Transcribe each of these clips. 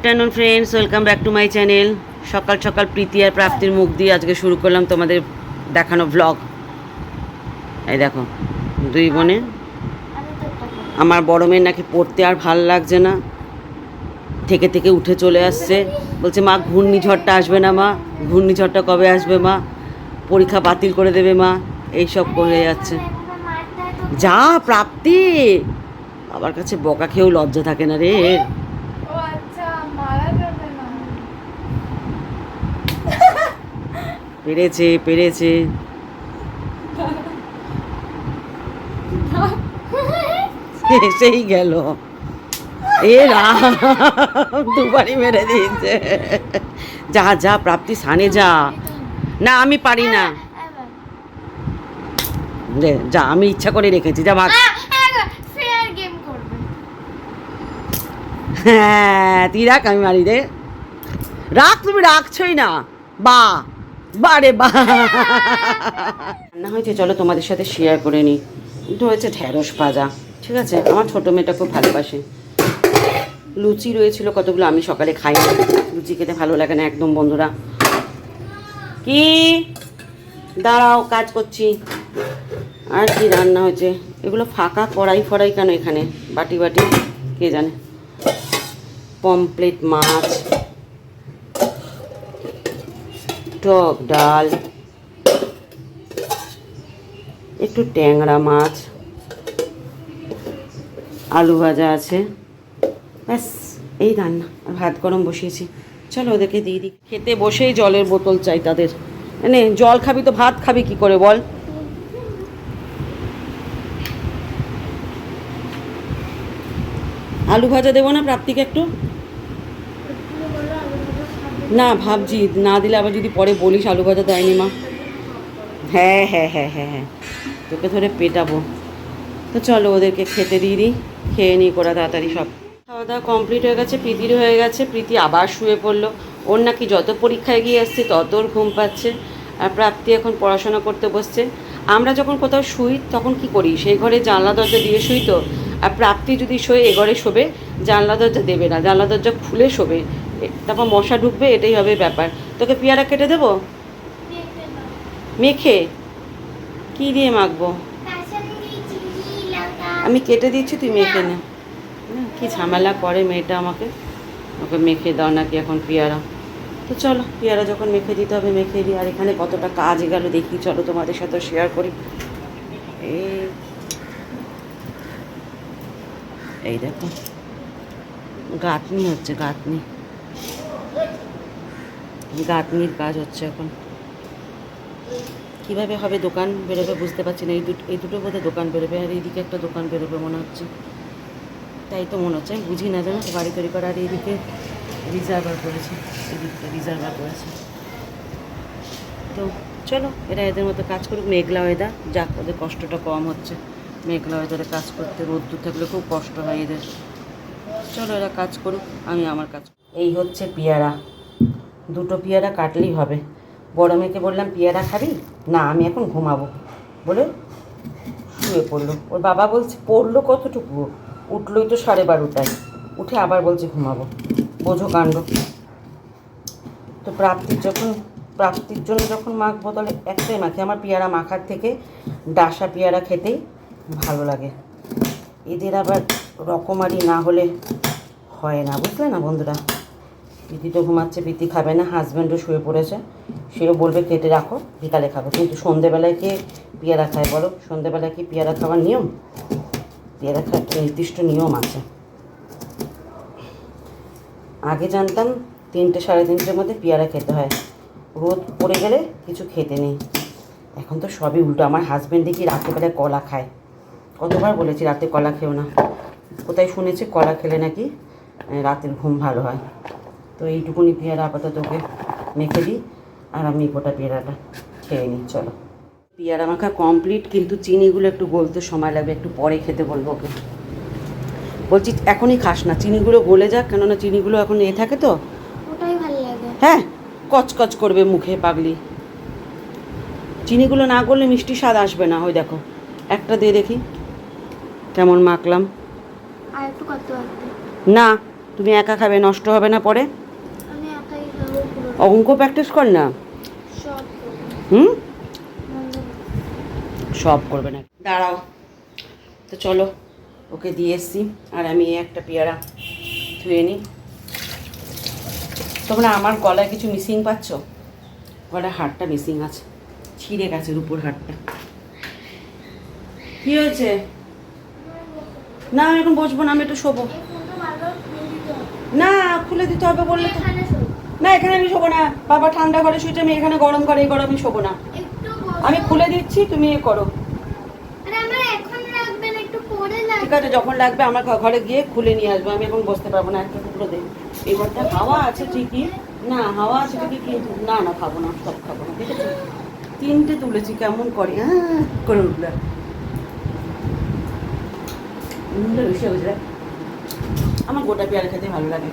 Afternoon friends welcome back to my channel সকাল সকাল প্রীতি আর প্রাপ্তির মুখ দিয়ে আজকে শুরু করলাম তোমাদের দেখানো ব্লগ এই দেখো, দুই বোনে। আমার বড় মেয়ের নাকি পড়তে আর ভালো লাগছে না। থেকে থেকে উঠে চলে আসছে। বলছে, মা, ঘূর্ণিঝড়টা আসবে না, মা। ঘূর্ণিঝড়টা কবে আসবে, মা? পরীক্ষা বাতিল করে দেবে, মা। এইসব করে যাচ্ছে। যা, প্রাপ্তি! বাবার কাছে বকা খেয়েও লজ্জা থাকে না রে এর। ও আচ্ছা মারা যাবে না পেরেছে পেরেছে। এসেই গেল। এ দুবারই মেরে দিয়েছে। যা যা, প্রাপ্তি সানে যা। না, আমি পারি না। যা, আমি ইচ্ছা করে রেখেছি, যা, ভাগ। হ্যাঁ তুই রাখ, আমি মারি রে রাখ, তুমি রাখছই না। বা। বারে বা। রান্না হয়েছে, চলো তোমাদের সাথে শেয়ার করে নিই। কিন্তু হয়েছে ঢ্যাঁড়স ভাজা, ঠিক আছে? আমার ছোটো মেয়েটা খুব ভালোবাসে। লুচি রয়েছিল কতগুলো, আমি সকালে খাই না লুচি খেতে ভালো লাগে না একদম, বন্ধুরা। কি? দাঁড়াও, কাজ করছি। আর কি রান্না হয়েছে? এগুলো ফাঁকা কড়াই ফড়াই কেন এখানে? বাটি বাটি, কে জানে? পমপ্লেট মাছ। টক ডাল, একটু ট্যাংরা মাছ, আলু ভাজা আছে। ব্যাস, এই রান্না ভাত গরম বসিয়েছি। চলো ওদেরকে দিয়ে দিই। খেতে বসেই জলের বোতল চাই তাদের। নে জল খাবি তো ভাত খাবি কি করে বল? আলু ভাজা দেবো না প্রাপ্তিকে একটু? না ভাবছি না দিলে আবার যদি পরে বলিস আলু ভাজা দেয়নি মা। হ্যাঁ হ্যাঁ হ্যাঁ হ্যাঁ হ্যাঁ। তোকে ধরে পেটাবো। তো চলো ওদেরকে খেতে দিয়ে দিই খেয়ে নিই করা তাড়াতাড়ি সব। খাওয়া দাওয়া কমপ্লিট হয়ে গেছে প্রীতির হয়ে গেছে প্রীতি আবার শুয়ে পড়ল। ওর নাকি যত পরীক্ষায় গিয়ে আসছে তত ওর ঘুম পাচ্ছে। আর প্রাপ্তি এখন পড়াশোনা করতে বসছে। আমরা যখন কোথাও শুই তখন কি করি? সেই ঘরে জানলা দরজা দিয়ে শুই তো? আর প্রাপ্তি যদি শোয় এ ঘরে শোবে জানলা দরজা দেবে না। জানলা দরজা খুলে শোবে। তারপর মশা ঢুকবে, এটাই হবে ব্যাপার। তোকে পেয়ারা কেটে দেবো? মেখে? কি দিয়ে মাখবো? আমি কেটে দিচ্ছি, তুই মেখে নে। কি ঝামেলা করে মেয়েটা আমাকে। ওকে মেখে দাও নাকি এখন পেয়ারা। তো চলো, পেয়ারা যখন মেখে দিতে হবে, মেখে দিই। আর এখানে কতটা কাজ গেল দেখি, চলো তোমাদের সাথে শেয়ার করি। এই এই দেখো। গাঁথনি হচ্ছে গাঁথনি গাঁথনির কাজ হচ্ছে এখন। কীভাবে হবে দোকান বেরোবে বুঝতে পারছি না। এই দুটো এই দুটো বোধহয় দোকান বেরোবে আর এইদিকে একটা দোকান বেরোবে মনে হচ্ছে। তাই তো মনে হচ্ছে বুঝি না জানো, বাড়ি তৈরি করা আর এইদিকে রিজার্ভার করেছে এদিকটা রিজার্ভার করেছে। তো চলো, এরা এদের মতো কাজ করুক, মেঘলা ওয়েদার যাক, ওদের কষ্টটা কম হচ্ছে। মেঘলা ওয়েদারে কাজ করতে রোদ্দুর থাকলে খুব কষ্ট হয় এদের। চলো, এরা কাজ করুক, আমি আমার কাজ এই হচ্ছে পেয়ারা। দুটো পেয়ারা কাটলেই হবে। বড় মেয়েকে বললাম, পেয়ারা খাবি? না, আমি এখন ঘুমাবো। বলে শুয়ে পড়ল। ওর বাবা বলছে, পড়ল কতটুকু? উঠলোই তো সাড়ে বারোটায়। উঠে আবার বলছে, ঘুমাবো। বোঝো কাণ্ড। তো প্রাপ্তির যখন, প্রাপ্তির জন্য যখন মাখবো তাহলে একটাই মাখি, আমার পেয়ারা মাখার থেকে ডাসা পেয়ারা খেতেই ভালো লাগে। এদের আবার রকমারি না হলে হয় না, বুঝলে না বন্ধুরা? প্রীতি তো ঘুমাচ্ছে, প্রীতি খাবে না হাজব্যান্ডও শুয়ে পড়েছে। সেও বলবে, কেটে রাখো, বিকালে খাব। কিন্তু সন্ধেবেলায় কে পেয়ারা খায় বলো? সন্ধেবেলায় কি পেয়ারা খাওয়ার নিয়ম? পেয়ারা খাওয়ার নির্দিষ্ট নিয়ম আছে। আগে জানতাম তিনটে, সাড়ে তিনটের মধ্যে পেয়ারা খেতে হয়। রোদ পড়ে গেলে কিছু খেতে নেই। এখন তো সবই উল্টো। আমার হাজব্যান্ড দেখি রাত্রেবেলায় কলা খায়। কতবার বলেছি, রাতে কলা খেও না। কোথায় শুনেছি, কলা খেলে নাকি রাতের ঘুম ভালো হয়। তো এইটুকুনি পেয়ারা আপাতত ওকে মেখে দিই। আর আমি গোটা পেয়ারাটা খেয়ে নিই চলো। পেয়ারা মাখা কমপ্লিট কিন্তু চিনিগুলো একটু গলতে সময় লাগবে একটু পরে খেতে বলব ওকে। বলছি এখনই খাস না চিনিগুলো গলে যাক কেননা চিনিগুলো এখন এ থাকে তো। ওটাই ভালো লাগে। হ্যাঁ কচকচ করবে মুখে পাগলি। চিনিগুলো না করলে মিষ্টি স্বাদ আসবে না ওই দেখো। একটা দিয়ে দেখি কেমন মাখলাম। না তুমি একা খাবে নষ্ট হবে না পরে আমি একাই খাব পুরো অঙ্ক প্র্যাকটিস কর না? হুম? সব করবে না। দাঁড়াও। তো চলো, ওকে দিয়ে এসছি। আর আমি একটা পেয়ারা ধুয়ে নিই। তোমরা আমার গলায় কিছু মিসিং পাচ্ছ? গলায় হাড়টা মিসিং আছে। ছিঁড়ে গেছে উপর হাড়টা কি হয়েছে? না, আমি এখন বসবো না, আমি একটু শোবো। না, খুলে দিতে হবে বললে তো। না এখানে আমি শোবো না। বাবা ঠান্ডা ঘরে শুয়েছে আমি এখানে গরম ঘরে এই গরমে শোবো না। আমি খুলে দিচ্ছি তুমি এ করো। ঠিক আছে যখন লাগবে আমার ঘরে গিয়ে খুলে নিয়ে আসব আমি এখন বসতে পারব না একটা টুকরো দে। এই ঘরটা হাওয়া আছে ঠিকই। না হাওয়া আছে ঠিকই কিন্তু না না খাব না সব খাব না ঠিক আছে? তিনটে তুলেছি কেমন করে হ্যাঁ করে উঠল আমার গোটা পেয়ারা খেতে ভালো লাগে।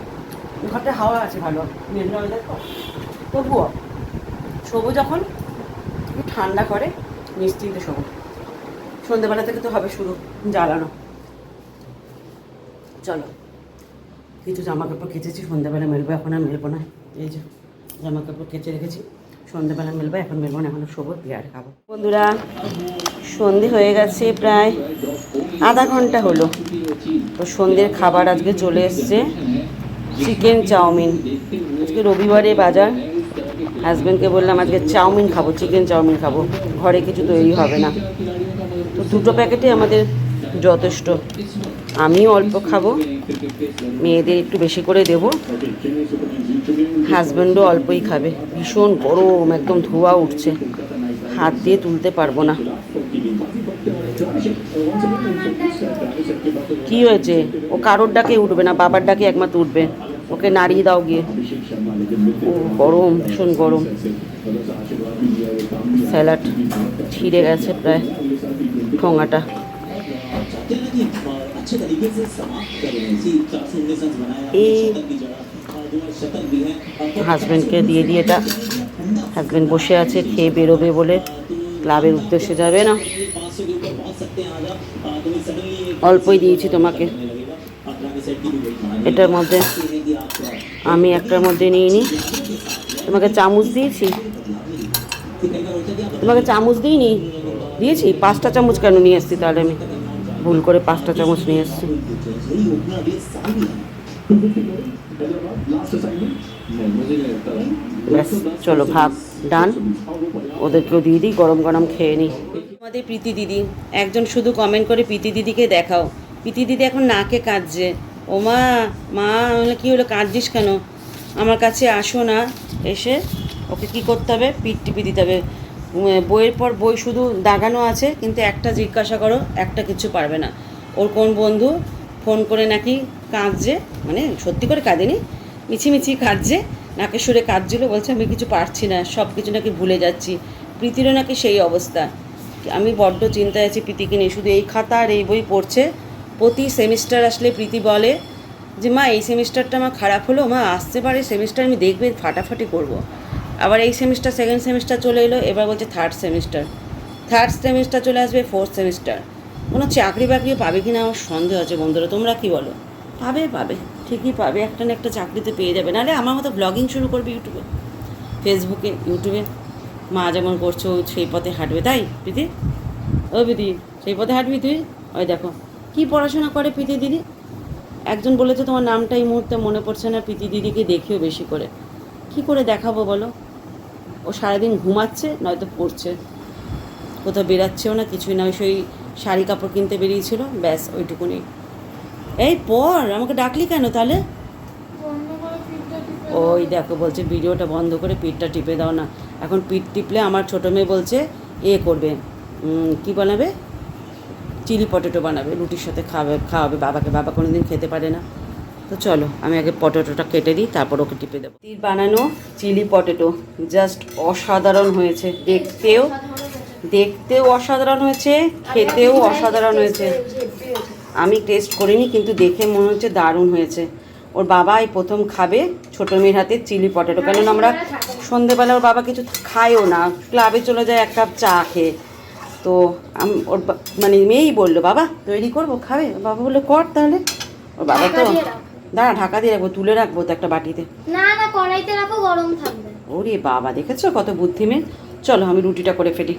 ঘরটা হাওয়া আছে ভালো। হয়ে দেখো। তবুও শোবো যখন ঠান্ডা করে, নিশ্চিন্তে শোবো সন্ধ্যেবেলা থেকে তো হবে শুরু, জ্বালানো। চলো। কিছু জামা কাপড় কেচেছি সন্ধ্যেবেলা মেলবো, এখন আর মেলবো না। এই যে জামা কাপড় কেচে রেখেছি সন্ধ্যেবেলা মেলবো, এখন মেলবো না, এখন শোবো পেয়ার খাব। বন্ধুরা, সন্ধে হয়ে গেছে প্রায় আধা ঘণ্টা হলো। তো সন্ধ্যের খাবার আজকে চলে এসছে। চিকেন চাউমিন আজকে রবিবারে বাজার। হাজব্যান্ডকে বললাম, আজকে চাউমিন খাব চিকেন চাউমিন খাব। ঘরে কিছু তৈরি হবে না। তো দুটো প্যাকেটে আমাদের যথেষ্ট। আমিও অল্প খাব। মেয়েদের একটু বেশি করে দেব। হাজব্যান্ডও অল্পই খাবে। ভীষণ গরম, একদম ধোয়া উঠছে। হাত দিয়ে তুলতে পারব না। কি হয়েছে? ও কারোর ডাকে উঠবে না, বাবার ডাকে একমাত্র উঠবে। ওকে নাড়িয়ে দাও গিয়ে। ও গরম, ভীষণ গরম। স্যালাড ছিঁড়ে গেছে প্রায় ঠোঙাটা। এই হাজব্যান্ডকে দিয়ে দিয়ে এটা হাজব্যান্ড বসে আছে, খেয়ে বেরোবে বলে। ক্লাবের উদ্দেশ্যে যাবে না। অল্পই দিয়েছি তোমাকে। এটার মধ্যে আমি একটার মধ্যে নিয়ে নিই। তোমাকে চামচ দিয়েছি? তোমাকে চামচ দিই নি দিয়েছি? পাঁচটা চামচ কেন নিয়ে আসছি তাহলে আমি? ভুল করে পাঁচটা চামচ নিয়ে আসছি। ব্যাস, চলো ভাব ডান। ওদেরকেও দিয়ে দিই, গরম গরম খেয়ে নিই। আমাদের প্রীতি দিদি, একজন শুধু কমেন্ট করে প্রীতি দিদিকে দেখাও। প্রীতি দিদি এখন নাকে কাঁদছে। ও মা মা কী হলো, কাঁদছিস কেন? আমার কাছে আসো না। এসে ওকে কি করতে হবে? পিঠ টিপি দিতে হবে। বইয়ের পর বই শুধু দাগানো আছে, কিন্তু একটা জিজ্ঞাসা করো, একটা কিছু পারবে না। ওর কোন বন্ধু ফোন করে নাকি কাঁদছে? মানে সত্যি করে কাঁদেনি? মিছিমিছি কাঁদছে। নাকে সুরে কাঁদছিল বলছে, আমি কিছু পারছি না সব কিছু নাকি ভুলে যাচ্ছি। প্রীতিরও নাকি সেই অবস্থা। আমি বড্ড চিন্তায় আছি প্রীতিকে নিয়ে। শুধু এই খাতা আর এই বই পড়ছে। প্রতি সেমিস্টার আসলে প্রীতি বলে যে, মা, এই সেমিস্টারটা আমার খারাপ হলো, মা, আসতে পারে, সেমিস্টার আমি দেখবে, ফাটাফাটি করব। আবার এই সেমিস্টার, সেকেন্ড সেমিস্টার চলে এলো, এবার বলছে, থার্ড সেমিস্টার। থার্ড সেমিস্টার চলে আসবে, ফোর্থ সেমিস্টার। কোনো চাকরি বাকরিও পাবে কি না আমার সন্দেহ আছে বন্ধুরা, তোমরা কি বলো? পাবে পাবে। ঠিকই পাবে, একটা না একটা চাকরিতে পেয়ে যাবে। নাহলে আমার মতো ব্লগিং শুরু করবে ইউটিউবে। ফেসবুকে ইউটিউবে মা যেমন করছ সেই পথে হাঁটবে। তাই, প্রীতি? ও প্রীতি, সেই পথে হাঁটবি তুই? ওই দেখো। কি পড়াশোনা করে প্রীতি দিদি? একজন বলেছে তোমার নামটা এই মুহূর্তে মনে পড়ছে না, প্রীতি দিদিকে দেখিও বেশি করে। কি করে দেখাবো বলো? ও সারাদিন ঘুমাচ্ছে, নয়তো পড়ছে। কোথাও বেরাচ্ছেও না, কিছুই না। ওই সেই শাড়ি কাপড় কিনতে বেরিয়েছিল, ব্যাস, ওইটুকুনি। এই পর আমাকে ডাকলি কেন তাহলে? ওই দেখো বলছে ভিডিওটা বন্ধ করে পিঠটা টিপে দাও না। এখন পিঠ টিপলে আমার ছোটো মেয়ে বলছে এ করবে কি বানাবে? চিলি পটেটো বানাবে রুটির সাথে খাবে খাওয়াবে বাবাকে বাবা কোনো দিন খেতে পারে না। তো চলো আমি আগে পটেটোটা কেটে দিই তারপর ওকে টিপে দেবো। তীর বানানো চিলি পটেটো জাস্ট অসাধারণ হয়েছে দেখতেও দেখতেও অসাধারণ হয়েছে খেতেও অসাধারণ হয়েছে। আমি টেস্ট করিনি কিন্তু দেখে মনে হচ্ছে দারুণ হয়েছে। ওর বাবা এই প্রথম খাবে ছোটো মেয়ের হাতে চিলি পটেটো কেননা আমরা সন্ধেবেলা ওর বাবা কিছু খায়ও না। ক্লাবে চলে যায় এক কাপ চা খেয়ে। তো ওর মানে মেয়েই বলল বাবা তৈরি করব খাবে? বাবা বলল কর তাহলে। ওর বাবা তো দাঁড়া ঢাকা দিয়ে রাখব তুলে রাখব তো একটা বাটিতে। না না কড়াইতে রাখো গরম থাকবে। ওরে বাবা দেখেছ কত বুদ্ধি মেয়ে চলো আমি রুটিটা করে ফেলি।